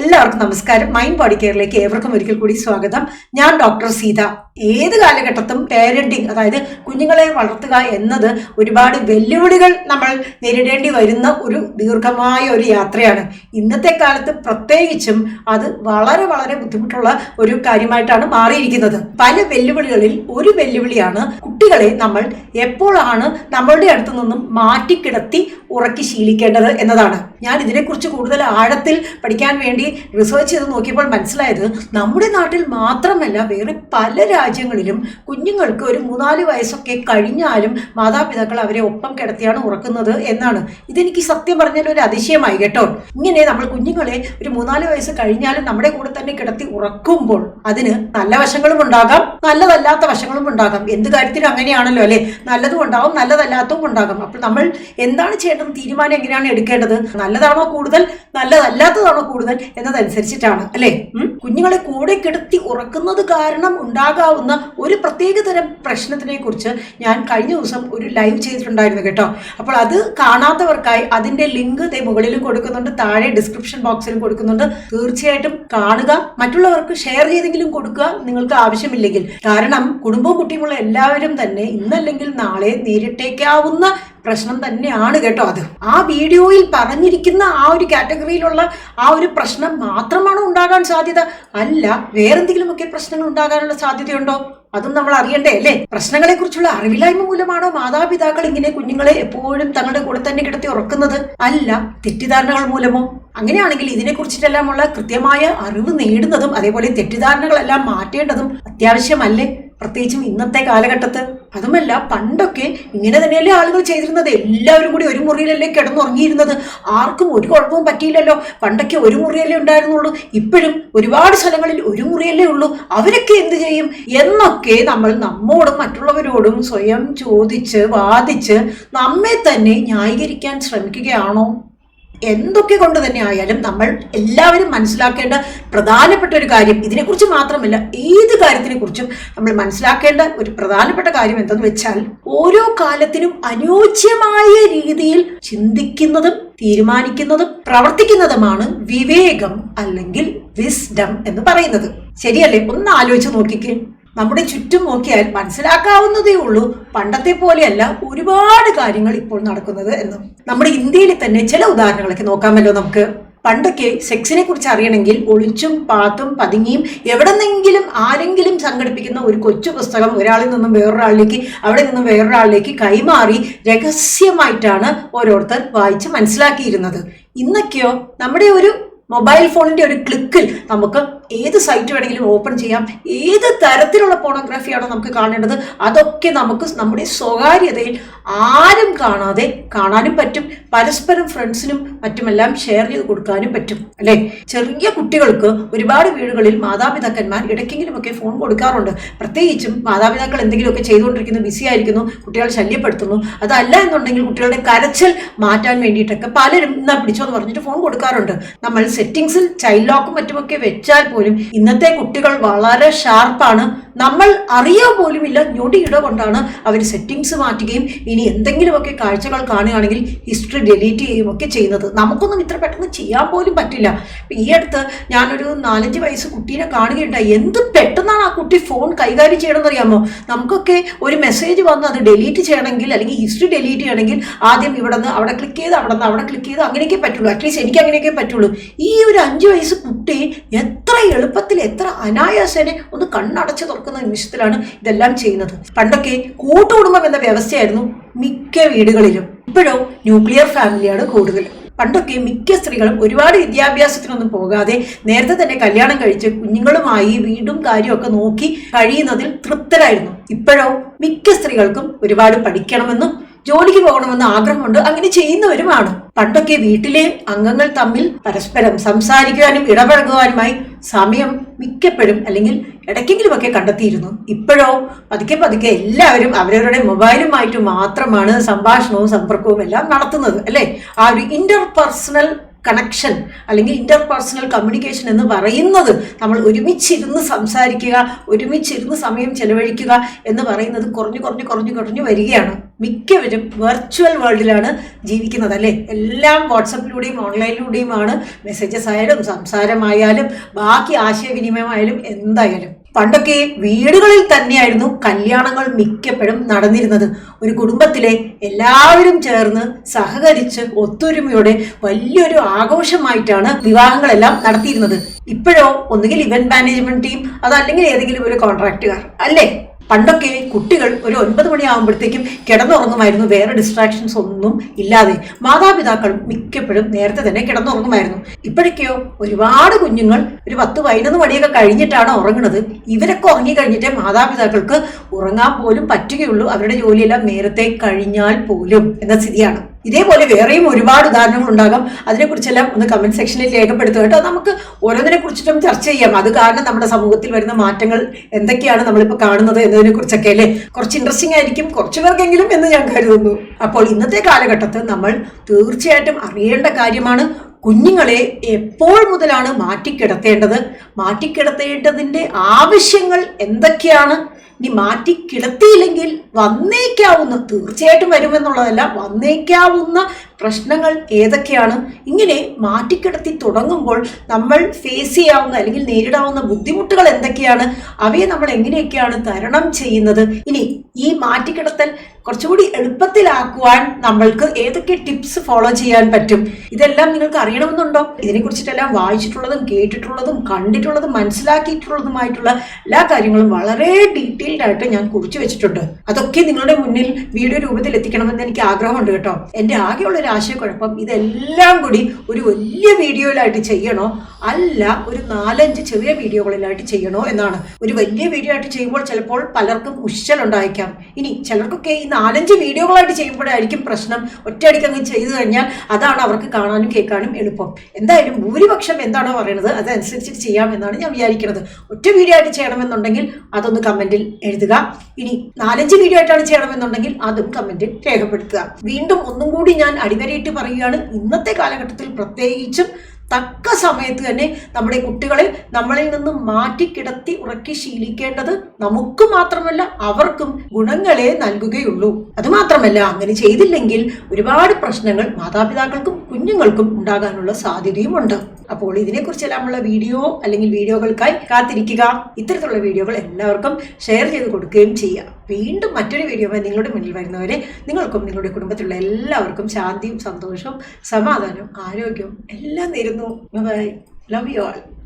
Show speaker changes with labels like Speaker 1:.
Speaker 1: എല്ലാവർക്കും നമസ്കാരം. Mind body കെയറിലേക്ക് ഏവർക്കും ഒരിക്കൽ കൂടി സ്വാഗതം. ഞാൻ ഡോക്ടർ സീത. ഏത് കാലഘട്ടത്തും പേരന്റിങ് അതായത് കുഞ്ഞുങ്ങളെ വളർത്തുക എന്നത് ഒരുപാട് വെല്ലുവിളികൾ നമ്മൾ നേരിടേണ്ടി വരുന്ന ഒരു ദീർഘമായ ഒരു യാത്രയാണ്. ഇന്നത്തെ കാലത്ത് പ്രത്യേകിച്ചും അത് വളരെ വളരെ ബുദ്ധിമുട്ടുള്ള ഒരു കാര്യമായിട്ടാണ് മാറിയിരിക്കുന്നത്. പല വെല്ലുവിളികളിൽ ഒരു വെല്ലുവിളിയാണ് കുട്ടികളെ നമ്മൾ എപ്പോഴാണ് നമ്മളുടെ അടുത്ത് നിന്നും മാറ്റിക്കിടത്തി ഉറക്കി ശീലിക്കേണ്ടത് എന്നതാണ്. ഞാൻ ഇതിനെക്കുറിച്ച് കൂടുതൽ ആഴത്തിൽ പഠിക്കാൻ വേണ്ടി റിസർച്ച് ചെയ്ത് നോക്കിയപ്പോൾ മനസ്സിലായത് നമ്മുടെ നാട്ടിൽ മാത്രമല്ല വേറെ പല രാജ്യങ്ങളിലും കുഞ്ഞുങ്ങൾക്ക് ഒരു മൂന്നാൽ വയസ്സൊക്കെ കഴിഞ്ഞാലും മാതാപിതാക്കൾ അവരെ ഒപ്പം കിടത്തിയാണ് ഉറക്കുന്നത് എന്നാണ്. ഇതെനിക്ക് സത്യം പറഞ്ഞാൽ ഒരു അതിശയമായി കേട്ടോ. ഇങ്ങനെ നമ്മൾ കുഞ്ഞുങ്ങളെ ഒരു മൂന്നാൽ വയസ്സ് കഴിഞ്ഞാലും നമ്മുടെ കൂടെ തന്നെ കിടത്തി ഉറക്കുമ്പോൾ അതിന് നല്ല വശങ്ങളും ഉണ്ടാകാം നല്ലതല്ലാത്ത വശങ്ങളും ഉണ്ടാകാം. എന്ത് കാര്യത്തിലും അങ്ങനെയാണല്ലോ അല്ലെ? നല്ലതും ഉണ്ടാകും നല്ലതല്ലാത്തതും ഉണ്ടാകാം. അപ്പോൾ നമ്മൾ എന്താണ് ചെയ്യേണ്ടത്? തീരുമാനം എങ്ങനെയാണ് എടുക്കേണ്ടത്? നല്ലതാണോ കൂടുതൽ നല്ലതല്ലാത്തതാണോ കൂടുതൽ എന്നതനുസരിച്ചിട്ടാണ് അല്ലെ? കുഞ്ഞുങ്ങളെ കൂടെ കിടത്തി ഉറക്കുന്നത് കാരണം ഉണ്ടാകാവുന്ന ഒരു പ്രത്യേക തരം പ്രശ്നത്തിനെ കുറിച്ച് ഞാൻ കഴിഞ്ഞ ദിവസം ഒരു ലൈവ് ചെയ്തിട്ടുണ്ടായിരുന്നു കേട്ടോ. അപ്പോൾ അത് കാണാത്തവർക്കായി അതിന്റെ ലിങ്ക് ദേ മുകളിലും കൊടുക്കുന്നുണ്ട് താഴെ ഡിസ്ക്രിപ്ഷൻ ബോക്സിലും കൊടുക്കുന്നുണ്ട്. തീർച്ചയായിട്ടും കാണുക മറ്റുള്ളവർക്ക് ഷെയർ ചെയ്തെങ്കിലും കൊടുക്കുക നിങ്ങൾക്ക് ആവശ്യമില്ലെങ്കിൽ. കാരണം കുടുംബവും കുട്ടിയുമുള്ള എല്ലാവരും തന്നെ ഇന്നല്ലെങ്കിൽ നാളെ നേരിട്ടേക്കാവുന്ന പ്രശ്നം തന്നെയാണ് കേട്ടോ അത്. ആ വീഡിയോയിൽ പറഞ്ഞിരിക്കുന്ന ആ ഒരു കാറ്റഗറിയിലുള്ള ആ ഒരു പ്രശ്നം മാത്രമാണോ ഉണ്ടാകാൻ സാധ്യത. അല്ല വേറെന്തെങ്കിലുമൊക്കെ പ്രശ്നങ്ങൾ ഉണ്ടാകാനുള്ള സാധ്യതയുണ്ടോ? അതും നമ്മൾ അറിയണ്ടേ അല്ലേ? പ്രശ്നങ്ങളെ കുറിച്ചുള്ള അറിവില്ലായ്മ മൂലമാണോ മാതാപിതാക്കൾ ഇങ്ങനെ കുഞ്ഞുങ്ങളെ എപ്പോഴും തങ്ങളുടെ കൂടെ തന്നെ കിടത്തി ഉറക്കുന്നത്? അല്ല തെറ്റിദ്ധാരണകൾ മൂലമോ? അങ്ങനെയാണെങ്കിൽ ഇതിനെ കുറിച്ചിട്ടെല്ലാമുള്ള കൃത്യമായ അറിവ് നേടുന്നതും അതേപോലെ തെറ്റിദ്ധാരണകളെല്ലാം മാറ്റേണ്ടതും അത്യാവശ്യമല്ലേ? പ്രത്യേകിച്ചും ഇന്നത്തെ കാലഘട്ടത്ത്. അതുമല്ല പണ്ടൊക്കെ ഇങ്ങനെ തന്നെയല്ലേ ആളുകൾ ചെയ്തിരുന്നത്? എല്ലാവരും കൂടി ഒരു മുറിയിലല്ലേ കിടന്നുറങ്ങിയിരുന്നത്? ആർക്കും ഒരു കുഴപ്പവും പറ്റിയില്ലല്ലോ. പണ്ടൊക്കെ ഒരു മുറിയല്ലേ ഉണ്ടായിരുന്നുള്ളൂ. ഇപ്പോഴും ഒരുപാട് സ്ഥലങ്ങളിൽ ഒരു മുറിയല്ലേ ഉള്ളൂ. അവരൊക്കെ എന്ത് ചെയ്യും? എന്നൊക്കെ നമ്മൾ നമ്മോടും മറ്റുള്ളവരോടും സ്വയം ചോദിച്ച് വാദിച്ച് നമ്മെ തന്നെ ന്യായീകരിക്കാൻ ശ്രമിക്കുകയാണോ? എന്തൊക്കെ കൊണ്ട് തന്നെ ആയാലും നമ്മൾ എല്ലാവരും മനസ്സിലാക്കേണ്ട പ്രധാനപ്പെട്ട ഒരു കാര്യം ഇതിനെക്കുറിച്ച് മാത്രമല്ല ഏത് കാര്യത്തിനെ കുറിച്ചും നമ്മൾ മനസ്സിലാക്കേണ്ട ഒരു പ്രധാനപ്പെട്ട കാര്യം എന്തെന്ന് വെച്ചാൽ ഓരോ കാലത്തിനും അനുയോജ്യമായ രീതിയിൽ ചിന്തിക്കുന്നതും തീരുമാനിക്കുന്നതും പ്രവർത്തിക്കുന്നതുമാണ് വിവേകം അല്ലെങ്കിൽ വിസ്ഡം എന്ന് പറയുന്നത്. ശരിയല്ലേ? ഒന്ന് ആലോചിച്ച് നോക്കിക്കേ. നമ്മുടെ ചുറ്റും നോക്കിയാൽ മനസ്സിലാക്കാവുന്നതേ ഉള്ളൂ. പണ്ടത്തെ പോലെയല്ല ഒരുപാട് കാര്യങ്ങൾ ഇപ്പോൾ നടക്കുന്നത് എന്ന്. നമ്മുടെ ഇന്ത്യയിൽ തന്നെ ചില ഉദാഹരണങ്ങളൊക്കെ നോക്കാമല്ലോ നമുക്ക്. പണ്ടൊക്കെ സെക്സിനെ കുറിച്ച് അറിയണമെങ്കിൽ ഒളിച്ചും പാത്തും പതുങ്ങിയും എവിടെന്നെങ്കിലും ആരെങ്കിലും സംഘടിപ്പിക്കുന്ന ഒരു കൊച്ചു പുസ്തകം ഒരാളിൽ നിന്നും വേറൊരാളിലേക്ക് അവിടെ നിന്നും വേറൊരാളിലേക്ക് കൈമാറി രഹസ്യമായിട്ടാണ് ഓരോരുത്തർ വായിച്ച് മനസ്സിലാക്കിയിരുന്നത്. ഇന്നൊക്കെയോ നമ്മുടെ ഒരു മൊബൈൽ ഫോണിന്റെ ഒരു ക്ലിക്കിൽ നമുക്ക് ഏത് സൈറ്റ് വേണമെങ്കിലും ഓപ്പൺ ചെയ്യാം. ഏത് തരത്തിലുള്ള പോണോഗ്രാഫിയാണോ നമുക്ക് കാണേണ്ടത് അതൊക്കെ നമുക്ക് നമ്മുടെ സ്വകാര്യതയിൽ ആരും കാണാതെ കാണാനും പറ്റും. പരസ്പരം ഫ്രണ്ട്സിനും മറ്റുമെല്ലാം ഷെയർ ചെയ്ത് കൊടുക്കാനും പറ്റും. അല്ലേ? ചെറിയ കുട്ടികൾക്ക് ഒരുപാട് വീടുകളിൽ മാതാപിതാക്കന്മാർ ഇടയ്ക്കെങ്കിലുമൊക്കെ ഫോൺ കൊടുക്കാറുണ്ട്. പ്രത്യേകിച്ചും മാതാപിതാക്കൾ എന്തെങ്കിലുമൊക്കെ ചെയ്തുകൊണ്ടിരിക്കുന്നു ബിസി ആയിരിക്കുന്നു കുട്ടികൾ ശല്യപ്പെടുത്തുന്നു. അതല്ല എന്നുണ്ടെങ്കിൽ കുട്ടികളുടെ കരച്ചിൽ മാറ്റാൻ വേണ്ടിയിട്ടൊക്കെ പലരും ഇന്നാ പിടിച്ചോ എന്ന് പറഞ്ഞിട്ട് ഫോൺ കൊടുക്കാറുണ്ട്. നമ്മൾ സെറ്റിംഗ്സിൽ ചൈൽഡ് ലോക്കും മറ്റുമൊക്കെ വെച്ചാൽ പോലും ഇന്നത്തെ കുട്ടികൾ വളരെ ഷാർപ്പാണ് നമ്മൾ അറിയാൻ പോലുമില്ല ഞൊടിയിട കൊണ്ടാണ് അവർ സെറ്റിങ്സ് മാറ്റുകയും ഇനി എന്തെങ്കിലുമൊക്കെ കാഴ്ചകൾ കാണുകയാണെങ്കിൽ ഹിസ്റ്ററി ഡിലീറ്റ് ചെയ്യുകയും ഒക്കെ ചെയ്യുന്നത്. നമുക്കൊന്നും ഇത്ര പെട്ടെന്ന് ചെയ്യാൻ പോലും പറ്റില്ല. ഈ അടുത്ത് ഞാനൊരു നാലഞ്ച് വയസ്സ് കുട്ടീനെ കാണുകയുണ്ടായി. എന്ത് പെട്ടെന്നാണ് ആ കുട്ടി ഫോൺ കൈകാര്യം ചെയ്യണമെന്ന് അറിയാമോ നമുക്കൊക്കെ ഒരു മെസ്സേജ് വന്ന് അത് ഡിലീറ്റ് ചെയ്യണമെങ്കിൽ അല്ലെങ്കിൽ ഹിസ്റ്ററി ഡിലീറ്റ് ചെയ്യണമെങ്കിൽ ആദ്യം ഇവിടെ നിന്ന് അവിടെ ക്ലിക്ക് ചെയ്ത് അവിടെ നിന്ന് അവിടെ ക്ലിക്ക് ചെയ്ത് അങ്ങനെയൊക്കെ പറ്റുള്ളൂ. അറ്റ്ലീസ്റ്റ് എനിക്ക് അങ്ങനെയൊക്കെ പറ്റുള്ളൂ. ഈ ഒരു അഞ്ച് വയസ്സ് കുട്ടി എത്ര എളുപ്പത്തിൽ എത്ര അനായാസനെ ഒന്ന് കണ്ണടച്ച് തുറക്കുന്ന നിമിഷത്തിലാണ് ഇതെല്ലാം ചെയ്യുന്നത്. പണ്ടൊക്കെ കൂട്ടുകുടുംബം എന്ന വ്യവസ്ഥയായിരുന്നു മിക്ക വീടുകളിലും. ഇപ്പോഴോ ന്യൂക്ലിയർ ഫാമിലിയാണ് കൂടുതൽ. പണ്ടൊക്കെ മിക്ക സ്ത്രീകളും ഒരുപാട് വിദ്യാഭ്യാസത്തിനൊന്നും പോകാതെ നേരത്തെ തന്നെ കല്യാണം കഴിച്ച് കുഞ്ഞുങ്ങളുമായി വീടും കാര്യമൊക്കെ നോക്കി കഴിയുന്നതിൽ തൃപ്തരായിരുന്നു. ഇപ്പോഴോ മിക്ക സ്ത്രീകൾക്കും ഒരുപാട് പഠിക്കണമെന്നും ജോലിക്ക് പോകണമെന്ന് ആഗ്രഹമുണ്ട്. അങ്ങനെ ചെയ്യുന്നവരുമാണ്. പണ്ടൊക്കെ വീട്ടിലെ അംഗങ്ങൾ തമ്മിൽ പരസ്പരം സംസാരിക്കുവാനും ഇടപഴകുവാനുമായി സമയം മിക്കപ്പോഴും അല്ലെങ്കിൽ ഇടയ്ക്കെങ്കിലുമൊക്കെ കണ്ടെത്തിയിരുന്നു. ഇപ്പോഴോ പതുക്കെ പതുക്കെ എല്ലാവരും അവരവരുടെ മൊബൈലുമായിട്ട് മാത്രമാണ് സംഭാഷണവും സമ്പർക്കവും എല്ലാം നടത്തുന്നത് അല്ലേ? ആ ഒരു ഇന്റർ പേഴ്സണൽ കണക്ഷൻ അല്ലെങ്കിൽ ഇന്റർപേഴ്സണൽ കമ്മ്യൂണിക്കേഷൻ എന്ന് പറയുന്നത് നമ്മൾ ഒരുമിച്ചിരുന്ന് സംസാരിക്കുക ഒരുമിച്ചിരുന്ന് സമയം ചെലവഴിക്കുക എന്ന് പറയുന്നത് കുറഞ്ഞു കുറഞ്ഞു കുറഞ്ഞു കുറഞ്ഞു വരികയാണ്. മിക്കവരും വെർച്വൽ വേൾഡിലാണ് ജീവിക്കുന്നത് അല്ലേ? എല്ലാം വാട്സപ്പിലൂടെയും ഓൺലൈനിലൂടെയുമാണ് മെസ്സേജസ് ആയാലും സംസാരമായാലും ബാക്കി ആശയവിനിമയമായാലും എന്തായാലും. പണ്ടൊക്കെ വീടുകളിൽ തന്നെയായിരുന്നു കല്യാണങ്ങൾ മിക്കപ്പോഴും നടന്നിരുന്നത്. ഒരു കുടുംബത്തിലെ എല്ലാവരും ചേർന്ന് സഹകരിച്ച് ഒത്തൊരുമയോടെ വലിയൊരു ആഘോഷമായിട്ടാണ് വിവാഹങ്ങളെല്ലാം നടത്തിയിരുന്നത്. ഇപ്പോഴോ ഒന്നുകിൽ ഇവന്റ് മാനേജ്മെന്റ് ടീം അതല്ലെങ്കിൽ ഏതെങ്കിലും ഒരു കോൺട്രാക്റ്റുകാർ അല്ലേ? പണ്ടൊക്കെ കുട്ടികൾ ഒരു ഒൻപത് മണിയാകുമ്പോഴത്തേക്കും കിടന്നുറങ്ങുമായിരുന്നു. വേറെ ഡിസ്ട്രാക്ഷൻസ് ഒന്നും ഇല്ലാതെ. മാതാപിതാക്കൾ മിക്കപ്പോഴും നേരത്തെ തന്നെ കിടന്നുറങ്ങുമായിരുന്നു. ഇപ്പോഴൊക്കെയോ ഒരുപാട് കുഞ്ഞുങ്ങൾ ഒരു പത്ത് പതിനൊന്ന് മണിയൊക്കെ കഴിഞ്ഞിട്ടാണ് ഉറങ്ങുന്നത്. ഇവരൊക്കെ ഉറങ്ങി കഴിഞ്ഞിട്ടേ മാതാപിതാക്കൾക്ക് ഉറങ്ങാൻ പോലും പറ്റുകയുള്ളൂ. അവരുടെ ജോലിയെല്ലാം നേരത്തെ കഴിഞ്ഞാൽ പോലും എന്ന സ്ഥിതിയാണ്. ഇതേപോലെ വേറെയും ഒരുപാട് ഉദാഹരണങ്ങൾ ഉണ്ടാകാം. അതിനെക്കുറിച്ചെല്ലാം ഒന്ന് കമന്റ് സെക്ഷനിൽ രേഖപ്പെടുത്തുക കേട്ടോ. നമുക്ക് ഓരോന്നിനെ കുറിച്ചിട്ടും ചർച്ച ചെയ്യാം. അത് കാരണം നമ്മുടെ സമൂഹത്തിൽ വരുന്ന മാറ്റങ്ങൾ എന്തൊക്കെയാണ് നമ്മളിപ്പോൾ കാണുന്നത് എന്നതിനെക്കുറിച്ചൊക്കെ അല്ലേ? കുറച്ച് ഇൻട്രസ്റ്റിംഗ് ആയിരിക്കും കുറച്ച് പേർക്കെങ്കിലും എന്ന് ഞാൻ കരുതുന്നു. അപ്പോൾ ഇന്നത്തെ കാലഘട്ടത്തിൽ നമ്മൾ തീർച്ചയായിട്ടും അറിയേണ്ട കാര്യമാണ് കുഞ്ഞുങ്ങളെ എപ്പോൾ മുതലാണ് മാറ്റിക്കിടത്തേണ്ടത്? മാറ്റിക്കിടത്തേണ്ടതിന്റെ ആവശ്യങ്ങൾ എന്തൊക്കെയാണ്? ഇനി മാറ്റി കിടത്തിയില്ലെങ്കിൽ വന്നേക്കാവുന്ന തീർച്ചയായിട്ടും വരുമെന്നുള്ളതല്ല വന്നേക്കാവുന്ന പ്രശ്നങ്ങൾ ഏതൊക്കെയാണ്? ഇങ്ങനെ മാറ്റിക്കിടത്തി തുടങ്ങുമ്പോൾ നമ്മൾ ഫേസ് ചെയ്യാവുന്ന അല്ലെങ്കിൽ നേരിടാവുന്ന ബുദ്ധിമുട്ടുകൾ എന്തൊക്കെയാണ്? അവയെ നമ്മൾ എങ്ങനെയൊക്കെയാണ് തരണം ചെയ്യുന്നത്? ഇനി ഈ മാറ്റിക്കിടത്തൽ കുറച്ചുകൂടി എളുപ്പത്തിലാക്കുവാൻ നമ്മൾക്ക് ഏതൊക്കെ ടിപ്സ് ഫോളോ ചെയ്യാൻ പറ്റും? ഇതെല്ലാം നിങ്ങൾക്ക് അറിയണമെന്നുണ്ടോ? ഇതിനെക്കുറിച്ചിട്ടെല്ലാം വായിച്ചിട്ടുള്ളതും കേട്ടിട്ടുള്ളതും കണ്ടിട്ടുള്ളതും മനസ്സിലാക്കിയിട്ടുള്ളതുമായിട്ടുള്ള എല്ലാ കാര്യങ്ങളും വളരെ ഡീറ്റെയിൽഡ് ആയിട്ട് ഞാൻ കുറിച്ചു വെച്ചിട്ടുണ്ട്. അതൊക്കെ നിങ്ങളുടെ മുന്നിൽ വീഡിയോ രൂപത്തിൽ എത്തിക്കണമെന്ന് എനിക്ക് ആഗ്രഹമുണ്ട് കേട്ടോ. എന്റെ ആകെയുള്ള ഒരു ആശയക്കുഴപ്പം ഇതെല്ലാം കൂടി ഒരു വലിയ വീഡിയോയിലായിട്ട് ചെയ്യണോ? അല്ല ഒരു നാലഞ്ച് ചെറിയ വീഡിയോകളിലായിട്ട് ചെയ്യണോ എന്നാണ്. ഒരു വലിയ വീഡിയോ ആയിട്ട് ചെയ്യുമ്പോൾ ചിലപ്പോൾ പലർക്കും ഉശ്ചലുണ്ടായേക്കാം ഇനി ചിലർക്കൊക്കെ ഈ നാലഞ്ച് വീഡിയോകളായിട്ട് ചെയ്യുമ്പോഴായിരിക്കും പ്രശ്നം. ഒറ്റയടിക്ക് അങ്ങ് ചെയ്തു കഴിഞ്ഞാൽ അതാണ് അവർക്ക് കാണാനും കേൾക്കാനും എളുപ്പം. എന്തായാലും ഭൂരിപക്ഷം എന്താണോ പറയുന്നത് അതനുസരിച്ചിട്ട് ചെയ്യാമെന്നാണ് ഞാൻ വിചാരിക്കുന്നത് ഒറ്റ വീഡിയോ ആയിട്ട് ചെയ്യണമെന്നുണ്ടെങ്കിൽ അതൊന്ന് കമന്റിൽ എഴുതുക. ഇനി നാലഞ്ച് വീഡിയോ ആയിട്ടാണ് ചെയ്യണമെന്നുണ്ടെങ്കിൽ അതും കമന്റിൽ രേഖപ്പെടുത്തുക. വീണ്ടും ഒന്നും കൂടി ഞാൻ അടിവരയിട്ട് പറയുകയാണ്. ഇന്നത്തെ കാലഘട്ടത്തിൽ പ്രത്യേകിച്ചും തക്ക സമയത്ത് തന്നെ നമ്മുടെ കുട്ടികളെ നമ്മളിൽ നിന്ന് മാറ്റി കിടത്തി ഉറക്കി ശീലിക്കേണ്ടത് നമുക്ക് മാത്രമല്ല അവർക്കും ഗുണങ്ങളെ നൽകുകയുള്ളൂ. അതുമാത്രമല്ല അങ്ങനെ ചെയ്തില്ലെങ്കിൽ ഒരുപാട് പ്രശ്നങ്ങൾ മാതാപിതാക്കൾക്കും കുഞ്ഞുങ്ങൾക്കും ഉണ്ടാകാനുള്ള സാധ്യതയുമുണ്ട്. അപ്പോൾ ഇതിനെക്കുറിച്ചെല്ലാമുള്ള വീഡിയോ അല്ലെങ്കിൽ വീഡിയോകൾക്കായി കാത്തിരിക്കുക. ഇത്തരത്തിലുള്ള വീഡിയോകൾ എല്ലാവർക്കും ഷെയർ ചെയ്ത് കൊടുക്കുകയും ചെയ്യുക വീണ്ടും മറ്റൊരു വീഡിയോമായി നിങ്ങളുടെ മുന്നിൽ വരുന്നവരെ നിങ്ങൾക്കും നിങ്ങളുടെ കുടുംബത്തിലുള്ള എല്ലാവർക്കും ശാന്തിയും സന്തോഷവും സമാധാനവും ആരോഗ്യവും എല്ലാം നേരുന്നു. Bye love you all